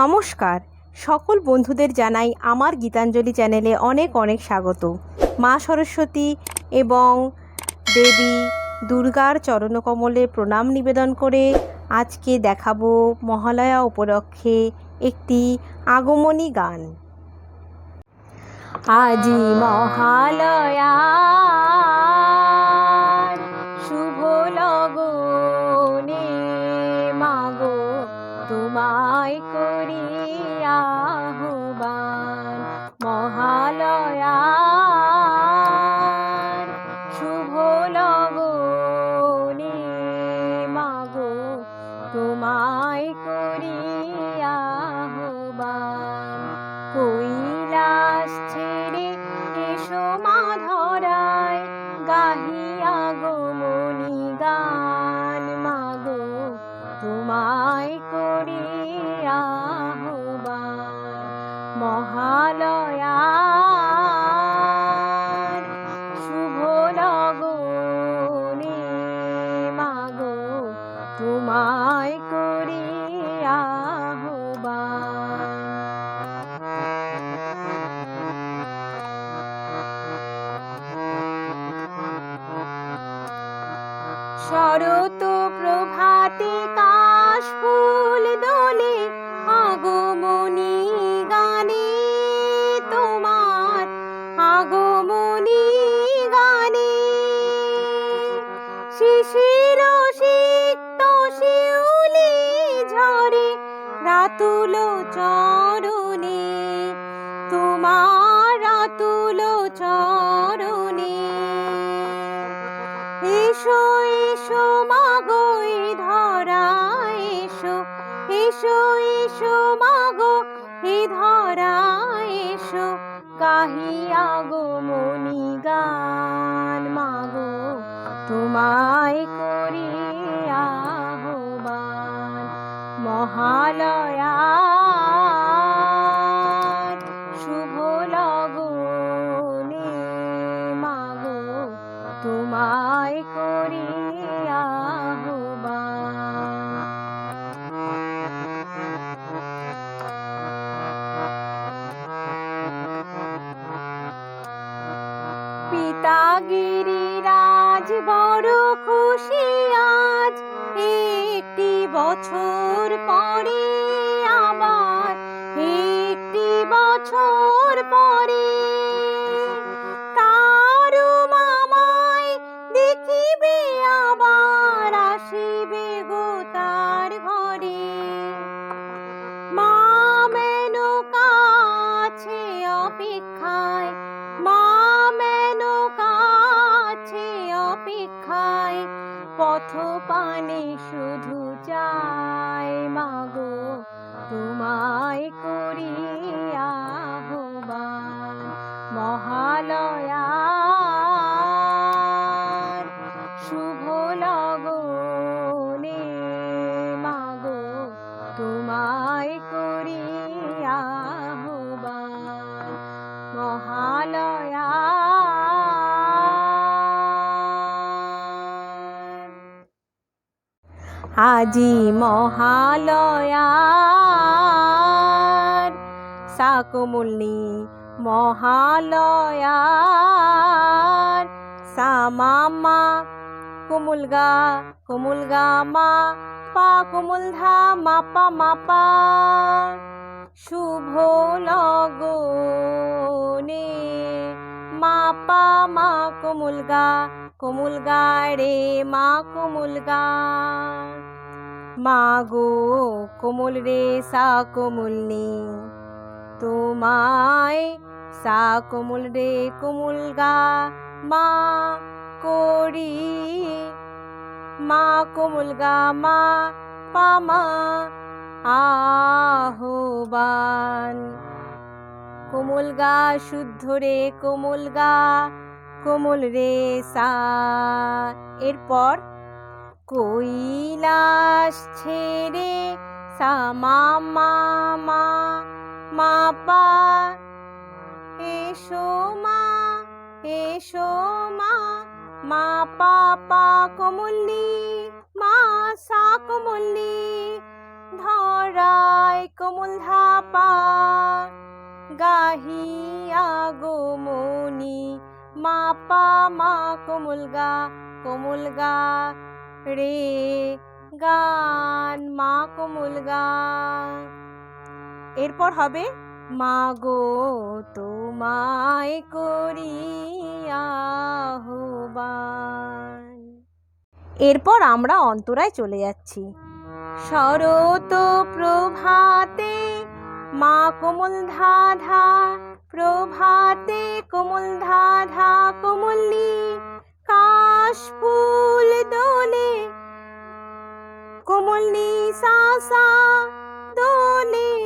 নমস্কার। সকল বন্ধুদের জানাই আমার গীতাঞ্জলি চ্যানেলে অনেক অনেক স্বাগত। মা সরস্বতী এবং দেবী দুর্গার চরণকমলে প্রণাম নিবেদন করে আজকে দেখাবো মহালয়া উপলক্ষে একটি আগমনী গান। আজি মহালয়া তোমায় করি আহ্বান মহালয়া শুভ লগনে মাগো, তোমায় করি আহ্বান। কৈলাস ছেড়ে এসো মা ধরায় গাহিয়া এসো এসো মাগো এ ধরা এসো। এসো এসো মাগো এ ধরা এসো। গাহিয়া গো মনি গান মাগো, তোমায় করি মহালয়া পিতা গিরিরাজ বড় খুশি আজ। একটি বছর পরে আবার একটি বছর পরে মহালয়া শুভ লগনে মাগো তোমায় করি আহ্বান মহালয়া আজি মহালয়ার সাকমুলনি মহালয়ার সামামা কুমুলগা কুমুলগা মা, পা কুমুলধা মাপা মাপা শুভ লগনে মাপা মা কুমুলগা কুমুলগা রে, মা কুমুলগা মাগো কোমল রে, সা কোমলনি তোমায় সা কোমল রে কোমল গা, মা করি। মা কোমল গা, মা পামা আহবান। কোমল গা শুদ্ধ রে কোমল গা, কোমল রে সা। এরপর কৈলাস ছেড়ে সামা মা মা মা, পা এসো মা এসো মা। মা পা পা কমল্লি মা সা কমল্লি ধরায় কমল ধাপা, গাহিয়া গো মনি মা পা, মা কোমল গা কোমল গা। রে গান, মা কোমল গা। এরপর হবে মা গো তোমায় করি এরপর আমরা অন্তরায় চলে যাচ্ছি। শরত প্রভাতে মা কোমল ধাধা, প্রভাতে কোমল ধাধা কোমলি, কাশ ফুল দোলে, কোমলি সা সা দোলে।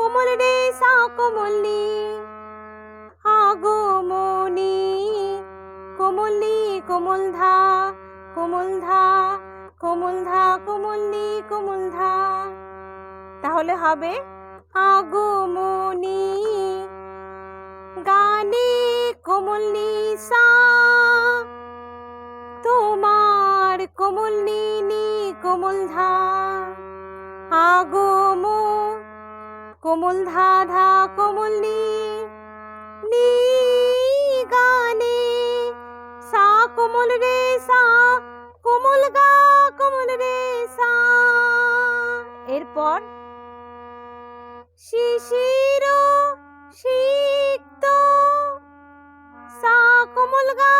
কোমল রে সা কোমলি আগমনি কোমলি কোমল ধা কোমল ধা কোমল ধা কোমলি কোমল ধা তাহলে হবে আগমনি। গানে কোমলি সা, তোমার কোমল নি কোমল ধা আগম কোমল ধা ধা কোমল নি গানে। সা কোমল রে, সা কোমল গা, কোমল রে, সা। এরপর শিশির সিক্ত, সা কোমল গা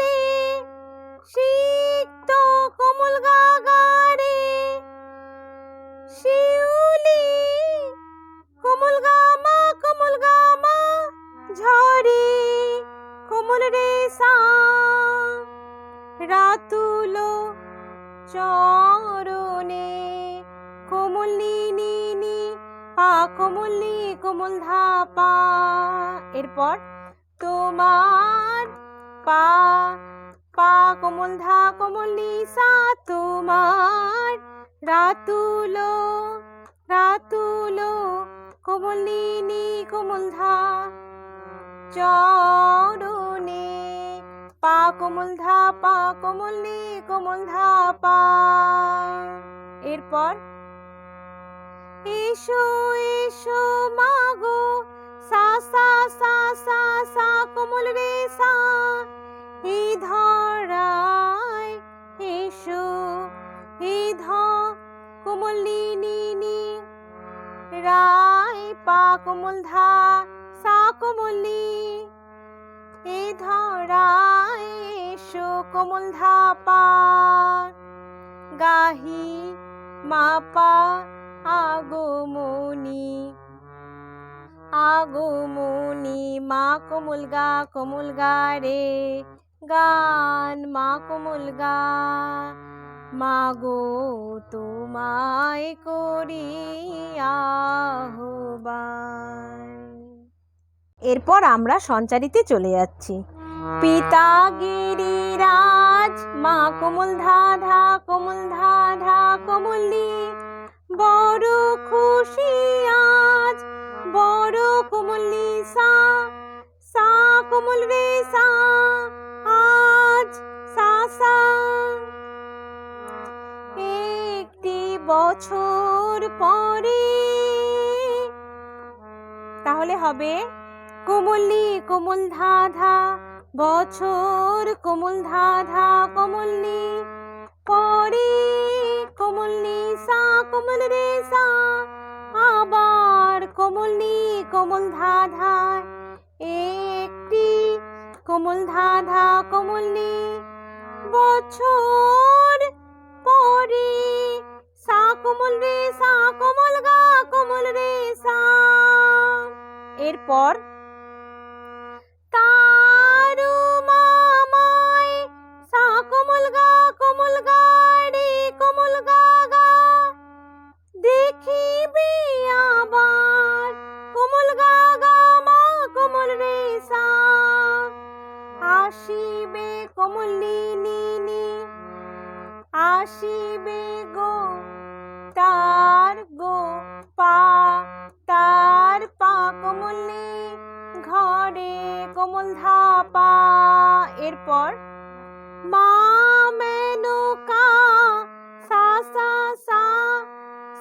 রে সিক্ত কোমল গা গা। ঝরে কোমল রে সা। রাতুলো চরণে কোমলি নি, পা কোমলি কোমল ধা পা এরপর তোমার পা পা কোমল ধা কোমলি সা, তোমার রাতুলো রাতুলো কোমলি নি কোমল ধা। চরণে পা কোমল ধা, পা কোমলি কোমল ধা, পা। এরপর? এসো এসো মাগো, সা সা সা সা সা, কোমল রে, সা। এই ধরায় এসো এই ধ, কোমলি নি নি। রায়, পা, কোমল ধা কোমলি এ ধরায় এসো কোমল ধা পা গাহি মা পা আগমনি। আগমনি মা কোমল গা কোমল গা রে। গান মা কোমল গা। মাগো তোমায় করি এরপর আমরা সঞ্চারিতে চলে যাচ্ছি। পিতা গিরিরাজ মা কোমল ধা ধা কোমল ধা ধা কোমলি বড় খুশি আজ, বড় কোমলি সা সা কোমল রে সা আজ সা সা। একটি বছর পরে, তাহলে হবে কোমলি কোমল ধা ধা বছর কোমল ধা ধা কোমলি পরে কোমলি সা, কোমল রে সা, আবার কোমলি কোমল ধা ধা একটি কোমল ধা ধা কোমলি বছর পরে সা, কোমল রে সা, কোমল গা, কোমল রে সা। এরপর আসিবে কমলিনী আসিবে গো তার গো পা তার পা কমলে, ঘরে কমল ধাপা। এরপর, মা মেনকা, সা সা সা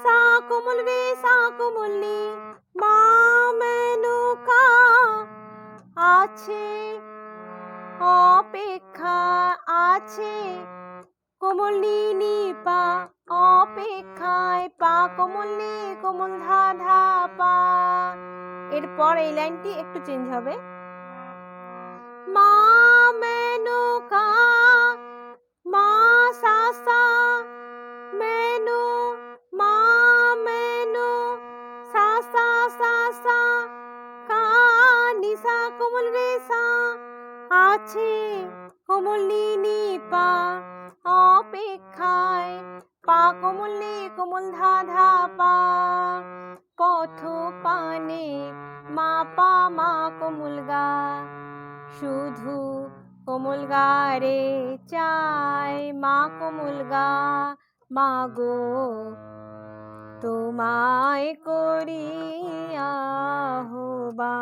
সা কোমল রে সা কোমল পর এই লাইনটি একটু চেঞ্জ হবে। চাপা পথ পানে মাপা মা কোমল শুধু কমলগা রে চাই মা কোমল গা। মা গো তোমায় করিয়া হবা